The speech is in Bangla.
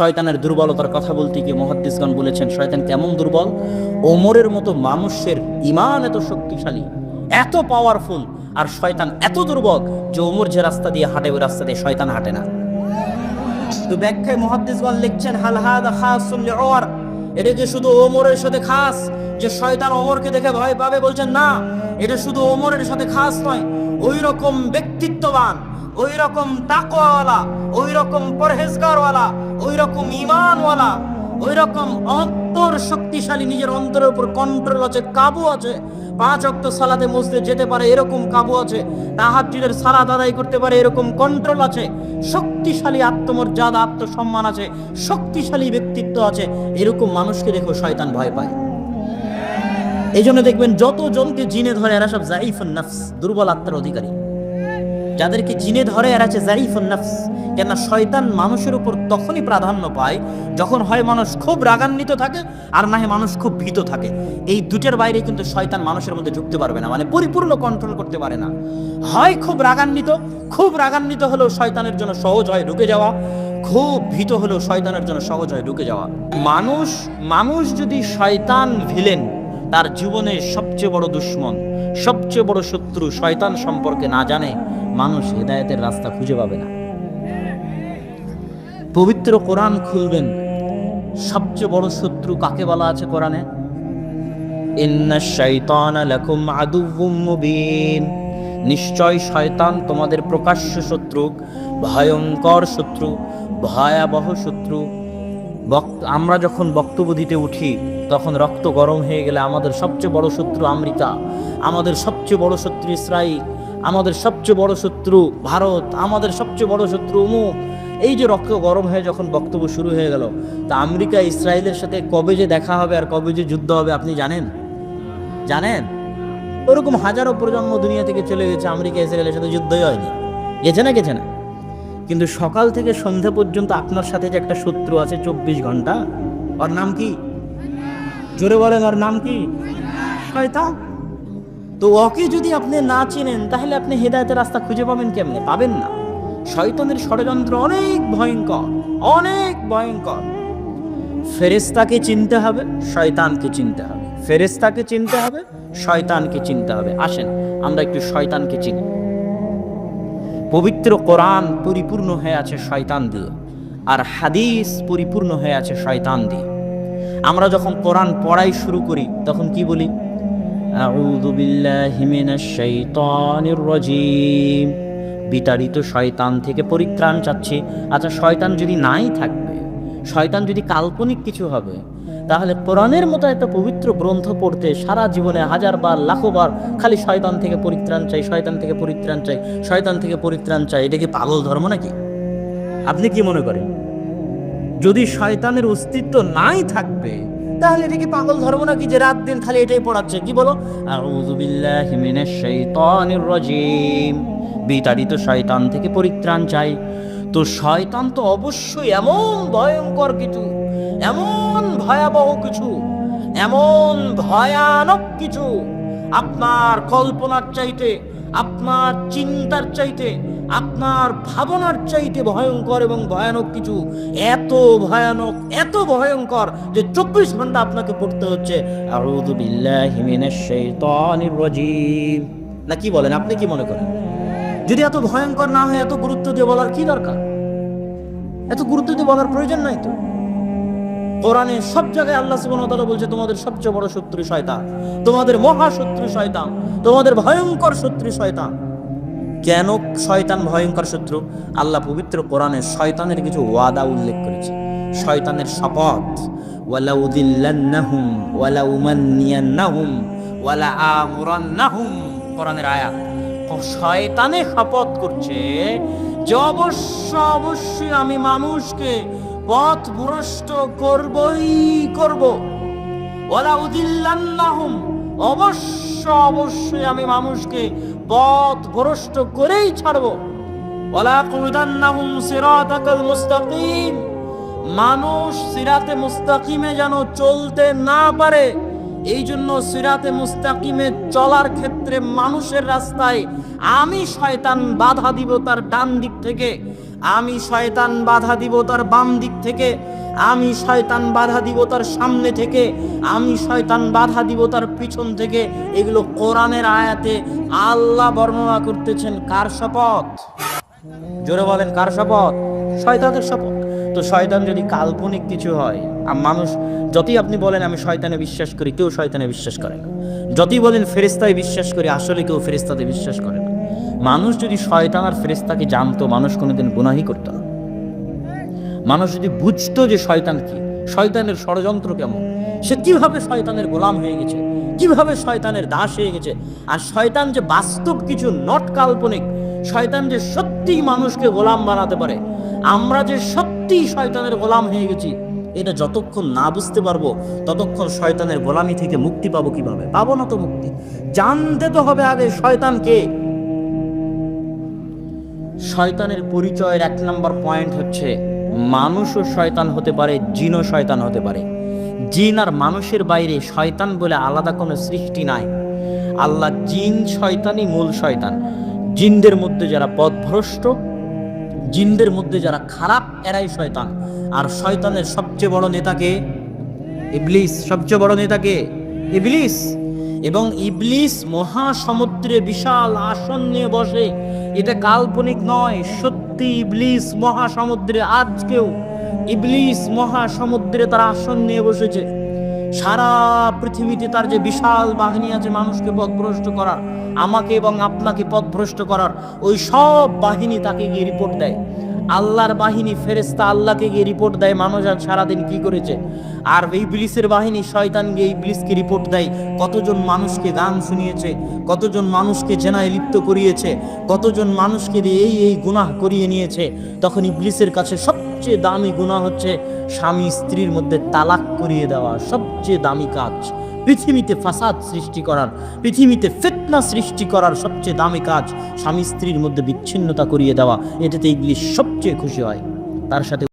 শয়তানের দুর্বলতার কথা বলতে গিয়ে মহাদ্দিসগণ বলেছেন, শয়তান কেমন দুর্বল? ওমরের মতো মানুষের ইমান এত শক্তিশালী, এত পাওয়ারফুল আর শয়তান এত দুর্বল যে ওমর যে রাস্তা দিয়ে হাঁটে, ওই রাস্তা দিয়ে শয়তান হাঁটে না। তো ব্যাখ্যায় মহাদ্দিসগণ লিখছেন, হাল হাদা খাসুন লিউমর এটা কি শুধু ওমরের সাথে খাস যে শয়তান ওমরকে দেখে ভয় পাবে? বলছেন, না, এটা শুধু ওমরের সাথে খাস নয়, ওই রকম ব্যক্তিত্ববান ওই রকম তাকওয়ালা ওই রকম পরহেজগারওয়ালা ওই রকম ইমানওয়ালা ওই রকম অন্তর শক্তিশালী নিজের অন্তরের উপর কন্ট্রোল আছে, কাবু আছে। পাঁচ অক্ট সালাতে মসজিদে যেতে পারে, এরকম কাবু আছে। তাহাজ্জুদের সালাদ আদায় করতে পারে, এরকম কন্ট্রোল আছে। শক্তিশালী আত্মমর্যাদা, আত্মসম্মান আছে, শক্তিশালী ব্যক্তিত্ব আছে। এরকম মানুষকে দেখো শয়তান ভয় পায়। এই জন্য দেখবেন যত জনকে জিনে ধরে, এরা সব জাইফুন নফস দুর্বল আত্মার অধিকারী। যাদেরকে জিনে ধরে, এরা হচ্ছে জাইফুন নফস। কেননা শয়তান মানুষের উপর তখনই প্রাধান্য পায় যখন হয় মানুষ খুব রাগান্বিত থাকে আর না হয় মানুষ খুব ভীত থাকে। এই দুটের বাইরে কিন্তু শয়তান মানুষের মধ্যে ঢুকতে পারবে না মানে পরিপূর্ণ কন্ট্রোল করতে পারে না। হয় খুব রাগান্বিত খুব রাগান্বিত হলেও শয়তানের জন্য সহজ হয় ঢুকে যাওয়া, খুব ভীত হলেও শয়তানের জন্য সহজ হয় ঢুকে যাওয়া। মানুষ মানুষ যদি শয়তান ভিলেন তার জীবনের সবচেয়ে বড় দুশ্মন, সবচেয়ে বড় শত্রু শয়তান সম্পর্কে না জানে মানুষ হেদায়েতের রাস্তা খুঁজে পাবে না। পবিত্র কোরআন খুলবেন। সবচেয়ে বড় শত্রু কাকে বলা আছে কোরআনে? নিশ্চয় শয়তান তোমাদের প্রকাশ্য শত্রু, ভয়ঙ্কর শত্রু, ভয়াবহ শত্রু। আমরা যখন বক্তব্য দিতে উঠি তখন রক্ত গরম হয়ে গেলে আমাদের সবচেয়ে বড় শত্রু আমেরিকা, আমাদের সবচেয়ে বড় শত্রু ইসরায়েল আমাদের সবচেয়ে বড় শত্রু ভারত, আমাদের সবচেয়ে বড় শত্রু অমুক এই যে রক্ত গরম হয়ে যখন বক্তব্য শুরু হয়ে গেল, তা আমেরিকা ইসরায়েলের সাথে কবে যে দেখা হবে আর কবে যে যুদ্ধ হবে আপনি জানেন? জানেন? ওরকম হাজারো প্রজন্ম দুনিয়া থেকে চলে গেছে, আমেরিকা ইসরায়েলের সাথে যুদ্ধই হয়নি। গেছে না গেছে না? কিন্তু সকাল থেকে সন্ধ্যা পর্যন্ত আপনার সাথে যে একটা শত্রু আছে চব্বিশ ঘণ্টা, ওর নাম কি? জোরে বলেন, ওর নাম কি? শয়তান। তো ওকে যদি আপনি না চেনেন, তাহলে আপনি হেদায়তের রাস্তা খুঁজে পাবেন কেমনে? পাবেন না। শয়তানের ষড়যন্ত্র অনেক ভয়ঙ্কর অনেক ভয়ঙ্কর। ফেরেস্তাকে চিনতে হবে, শয়তানকে চিনতে হবে। ফেরেস্তাকে চিনতে হবে, শয়তানকে চিনতে হবে। আসেন, আমরা একটু শয়তানকে চিনি। পবিত্র কোরআন পরিপূর্ণ হয়ে আছে শয়তান দিয়ে, আর হাদিস পরিপূর্ণ হয়ে আছে শয়তান দিয়ে। আমরা যখন কোরআন পড়াই শুরু করি, তখন কি বলি? বিতাড়িত শয়তান থেকে পরিত্রাণ চাচ্ছি। আচ্ছা শয়তান যদি নাই থাকবে, শয়তান যদি কাল্পনিক কিছু হবে, তাহলে কোরআনের মতো একটা পবিত্র গ্রন্থ পড়তে সারা জীবনে হাজার বার, লাখো বার খালি শয়তান থেকে পরিত্রাণ চাই, শয়তান থেকে পরিত্রাণ চাই, শয়তান থেকে পরিত্রাণ চাই। এটা কি পাগল ধর্ম নাকি? আপনি কি মনে করেন? যদি শয়তানের অস্তিত্ব নাই থাকবে, তাহলে এটা কি পাগল ধর্ম নাকি যে রাত দিন খালি এটাই পড়াচ্ছে? কি বলো? বিতাড়িত শয়তান থেকে পরিত্রাণ চাই। তো শয়তান তো অবশ্যই এমন ভয়ঙ্কর কিছু, এমন ভয়াবহ কিছু, এমন ভয়ানক কিছু আপনার কল্পনার চাইতে, আপনার চিন্তার চাইতে, আপনার ভাবনার চাইতে ভয়ঙ্কর এবং ভয়ানক কিছু, এত ভয়ানক, এত ভয়ঙ্কর যে চব্বিশ ঘণ্টা আপনাকে পড়তে হচ্ছে। না, কি বলেন, আপনি কি মনে করেন? যদি এত ভয়ঙ্কর না হয়, এত গুরুত্ব দিয়ে বলার কি দরকার? এত গুরুত্ব দিয়ে বলার প্রয়োজন নাই তো? কোরআনে সব জায়গায় আল্লাহ সুবহানাহু ওয়া তাআলা বলছে, তোমাদের সবচেয়ে বড় শত্রু শয়তান, তোমাদের মহা শত্রু শয়তান, তোমাদের ভয়ঙ্কর শত্রু শয়তান। কেন শয়তান ভয়ঙ্কর শত্রু? আল্লাহ পবিত্র কোরআনে শয়তানের কিছু ওয়াদা উল্লেখ করেছে। শয়তানের শপথ ওয়ালা উদিল্লান্নাহুম ওয়ালা উমান্নিয়ান্নাহুম ওয়ালা আমুরান্নাহুম, কোরআনের আয়াত। শয়তানে শপথ করছে যে অবশ্য অবশ্যই আমি মানুষকে পথ ভ্রষ্ট করবই করব। ওলা উদিল্লান্নাহুম অবশ্য অবশ্যই আমি মানুষকে পথ ভ্রষ্ট করেই ছাড়ব। ওলা কুদান্নাহুম সিরাতাকাল মুস্তাকিম, মানুষ সিরাতে মুস্তাকিমে যেন চলতে না পারে। এই জন্য সিরাতে মুস্তাকিমে চলার ক্ষেত্রে মানুষের রাস্তায় আমি শয়তান বাধা দিব তার ডান দিক থেকে, আমি শয়তান বাধা দিব তার বাম দিক থেকে, আমি শয়তান বাধা দিব তার সামনে থেকে, আমি শয়তান বাধা দিব তার পিছন থেকে। এগুলো কোরআনের আয়াতে আল্লাহ বর্ণনা করতেছেন কার শপথ? জোরে বলেন, কার শপথ? শয়তানের শপথ। তো শয়তান যদি কাল্পনিক কিছু হয় আর মানুষ যতই আপনি বলেন, আমি শয়তানে বিশ্বাস করি, কেউ শয়তানে বিশ্বাস করে না। যতই বলেন ফেরেস্তায় বিশ্বাস করি, আসলে কেউ ফেরেস্তাতে বিশ্বাস করে না। মানুষ যদি শয়তান আর ফেরেস্তাকে জানতো, মানুষ কোনোদিন গুনাহি করতো না। মানুষ যদি বুঝতো যে শয়তান কি, শয়তানের ষড়যন্ত্র কেমন, সে কীভাবে শয়তানের গোলাম হয়ে গেছে, কীভাবে শয়তানের দাস হয়ে গেছে, আর শয়তান যে বাস্তব কিছু নট কাল্পনিক, শয়তান যে সত্যি মানুষকে গোলাম বানাতে পারে আমরা যে সত্যি শয়তানের গোলাম হয়ে গেছি, এটা যতক্ষণ না বুঝতে পারব, ততক্ষণ শয়তানের গোলামি থেকে মুক্তি পাবো কীভাবে? পাবো না তো মুক্তি। জানতে তো হবে আগে শয়তানকে। শয়তানের পরিচয়ের এক নম্বর পয়েন্ট হচ্ছে, মানুষও শয়তান হতে পারে, জিনও শয়তান হতে পারে। জিন আর মানুষের বাইরে শয়তান বলে আলাদা কোনো সৃষ্টি নাই। আল্লাহ জিন শয়তানই মূল শয়তান। জিনদের মধ্যে যারা পথভ্রষ্ট জিনদের মধ্যে যারা খারাপ, এরাই শয়তান। আর শয়তানের সবচেয়ে বড় নেতাকে ইবলিস। সবচেয়ে বড় নেতাকে ইবলিস। এবং ইবলিস মহাসমুদ্রে বিশাল আসন নিয়ে বসে। এটা কাল্পনিক নয়, সত্যি ইবলিস মহাসমুদ্রে, আজকেও ইবলিস মহাসমুদ্রে তার আসন নিয়ে বসেছে। সারা পৃথিবীতে তার যে বিশাল বাহিনী আছে মানুষকে পথভ্রষ্ট করার আমাকে এবং আপনাকে পথভ্রষ্ট করার ওই সব বাহিনী তাকে গিয়ে রিপোর্ট দেয়। আল্লাহর বাহিনী ফেরেস্তা আল্লাহকে গিয়ে রিপোর্ট দেয় মানুষ আজ সারাদিন কি করেছে? আর এই ইবলিসের বাহিনী শয়তান গিয়ে এই ইবলিসকে রিপোর্ট দেয়, কতজন মানুষকে গান শুনিয়েছে, কতজন মানুষকে জেনায় লিপ্ত করিয়েছে, কতজন মানুষকে দিয়ে এই এই গুনাহ করিয়ে নিয়েছে। তখন এই ইবলিসের কাছে সবচেয়ে দামি গুনাহ হচ্ছে স্বামী স্ত্রীর মধ্যে তালাক করিয়ে দেওয়া, সবচেয়ে দামি কাজ। পৃথিবীতে ফাসাদ সৃষ্টি করার, পৃথিবীতে ফেতনা সৃষ্টি করার সবচেয়ে দামি কাজ স্বামী স্ত্রীর মধ্যে বিচ্ছিন্নতা করিয়ে দেওয়া। এটাতে ইংলিশ সবচেয়ে খুশি হয়। তার সাথে